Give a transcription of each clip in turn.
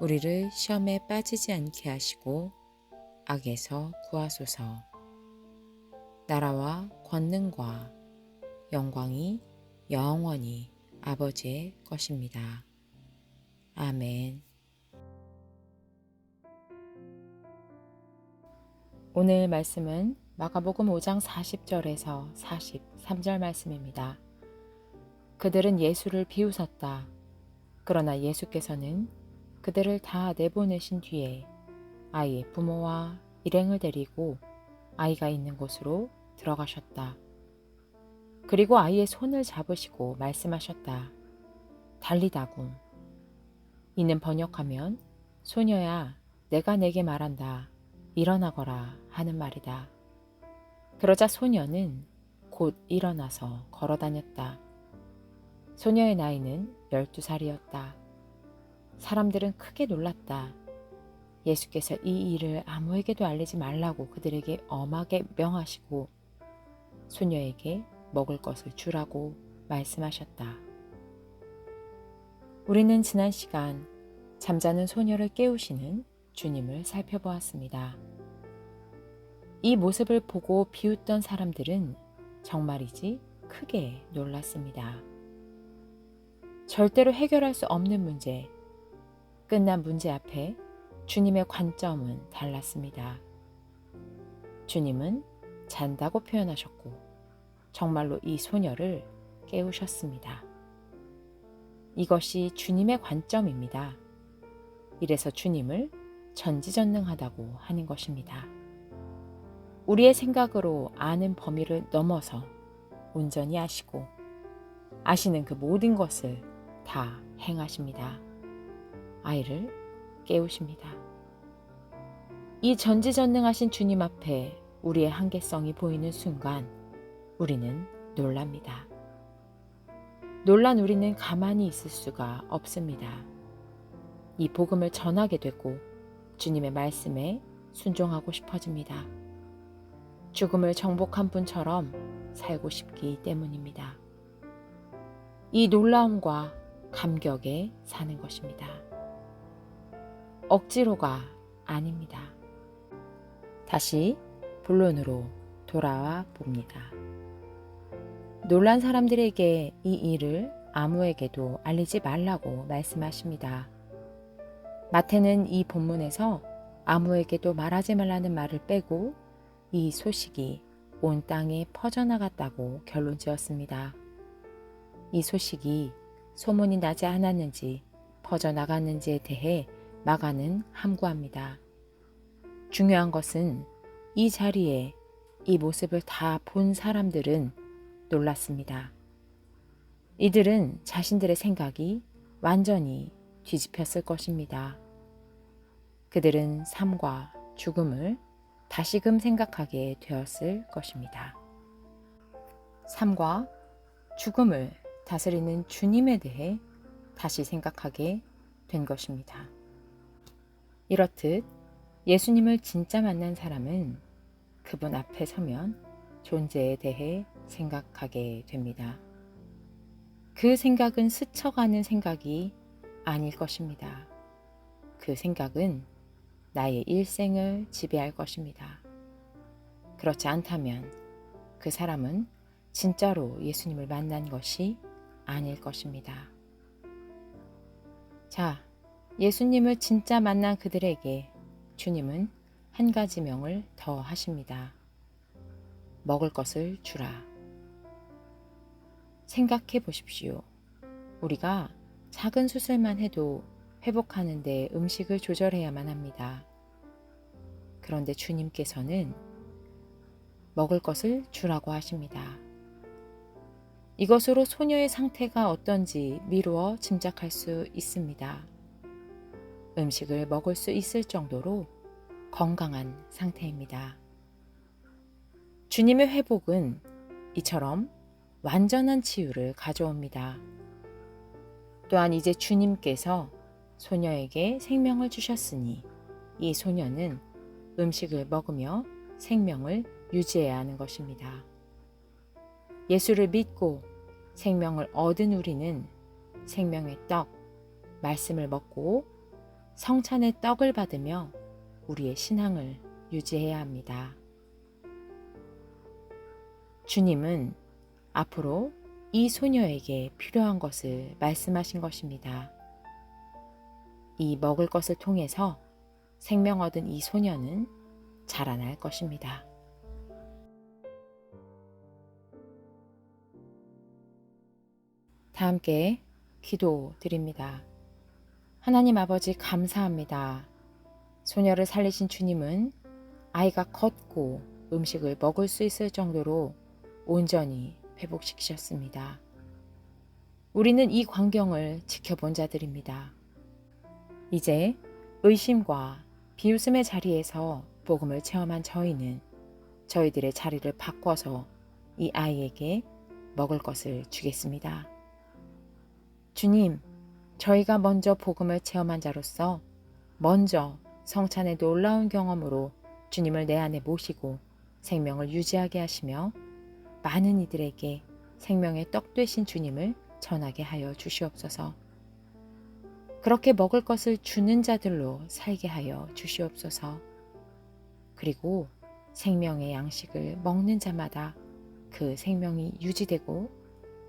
우리를 시험에 빠지지 않게 하시고 악에서 구하소서. 나라와 권능과 영광이 영원히 아버지의 것입니다. 아멘. 오늘 말씀은 마가복음 5장 40절에서 43절 말씀입니다. 그들은 예수를 비웃었다. 그러나 예수께서는 그들을 다 내보내신 뒤에 아이의 부모와 일행을 데리고 아이가 있는 곳으로 들어가셨다. 그리고 아이의 손을 잡으시고 말씀하셨다. 달리다군. 이는 번역하면 소녀야, 내가 내게 말한다. 일어나거라 하는 말이다. 그러자 소녀는 곧 일어나서 걸어 다녔다. 소녀의 나이는 12살이었다. 사람들은 크게 놀랐다. 예수께서 이 일을 아무에게도 알리지 말라고 그들에게 엄하게 명하시고 소녀에게 먹을 것을 주라고 말씀하셨다. 우리는 지난 시간 잠자는 소녀를 깨우시는 주님을 살펴보았습니다. 이 모습을 보고 비웃던 사람들은 정말이지 크게 놀랐습니다. 절대로 해결할 수 없는 문제, 끝난 문제 앞에 주님의 관점은 달랐습니다. 주님은 잔다고 표현하셨고, 정말로 이 소녀를 깨우셨습니다. 이것이 주님의 관점입니다. 이래서 주님을 전지전능하다고 하는 것입니다. 우리의 생각으로 아는 범위를 넘어서 온전히 아시고 아시는 그 모든 것을 다 행하십니다. 아이를 깨우십니다. 이 전지전능하신 주님 앞에 우리의 한계성이 보이는 순간 우리는 놀랍니다. 놀란 우리는 가만히 있을 수가 없습니다. 이 복음을 전하게 되고 주님의 말씀에 순종하고 싶어집니다. 죽음을 정복한 분처럼 살고 싶기 때문입니다. 이 놀라움과 감격에 사는 것입니다. 억지로가 아닙니다. 다시 본론으로 돌아와 봅니다. 놀란 사람들에게 이 일을 아무에게도 알리지 말라고 말씀하십니다. 마태는 이 본문에서 아무에게도 말하지 말라는 말을 빼고 이 소식이 온 땅에 퍼져나갔다고 결론 지었습니다. 이 소식이 소문이 나지 않았는지 퍼져나갔는지에 대해 마가는 함구합니다. 중요한 것은 이 자리에 이 모습을 다 본 사람들은 놀랐습니다. 이들은 자신들의 생각이 완전히 뒤집혔을 것입니다. 그들은 삶과 죽음을 다시금 생각하게 되었을 것입니다. 삶과 죽음을 다스리는 주님에 대해 다시 생각하게 된 것입니다. 이렇듯 예수님을 진짜 만난 사람은 그분 앞에 서면 존재에 대해 생각하게 됩니다. 그 생각은 스쳐가는 생각이 아닐 것입니다. 그 생각은 나의 일생을 지배할 것입니다. 그렇지 않다면 그 사람은 진짜로 예수님을 만난 것이 아닐 것입니다. 자, 예수님을 진짜 만난 그들에게 주님은 한 가지 명을 더 하십니다. 먹을 것을 주라. 생각해 보십시오. 우리가 작은 수술만 해도 회복하는데 음식을 조절해야만 합니다. 그런데 주님께서는 먹을 것을 주라고 하십니다. 이것으로 소녀의 상태가 어떤지 미루어 짐작할 수 있습니다. 음식을 먹을 수 있을 정도로 건강한 상태입니다. 주님의 회복은 이처럼 완전한 치유를 가져옵니다. 또한 이제 주님께서 소녀에게 생명을 주셨으니 이 소녀는 음식을 먹으며 생명을 유지해야 하는 것입니다. 예수를 믿고 생명을 얻은 우리는 생명의 떡, 말씀을 먹고 성찬의 떡을 받으며 우리의 신앙을 유지해야 합니다. 주님은 앞으로 이 소녀에게 필요한 것을 말씀하신 것입니다. 이 먹을 것을 통해서 생명 얻은 이 소녀는 자라날 것입니다. 다 함께 기도 드립니다. 하나님 아버지 감사합니다. 소녀를 살리신 주님은 아이가 걷고 음식을 먹을 수 있을 정도로 온전히 회복시키셨습니다. 우리는 이 광경을 지켜본 자들입니다. 이제 의심과 비웃음의 자리에서 복음을 체험한 저희는 저희들의 자리를 바꿔서 이 아이에게 먹을 것을 주겠습니다. 주님, 저희가 먼저 복음을 체험한 자로서 먼저 성찬의 놀라운 경험으로 주님을 내 안에 모시고 생명을 유지하게 하시며 많은 이들에게 생명의 떡 되신 주님을 전하게 하여 주시옵소서. 그렇게 먹을 것을 주는 자들로 살게 하여 주시옵소서. 그리고 생명의 양식을 먹는 자마다 그 생명이 유지되고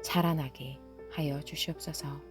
자라나게 하여 주시옵소서.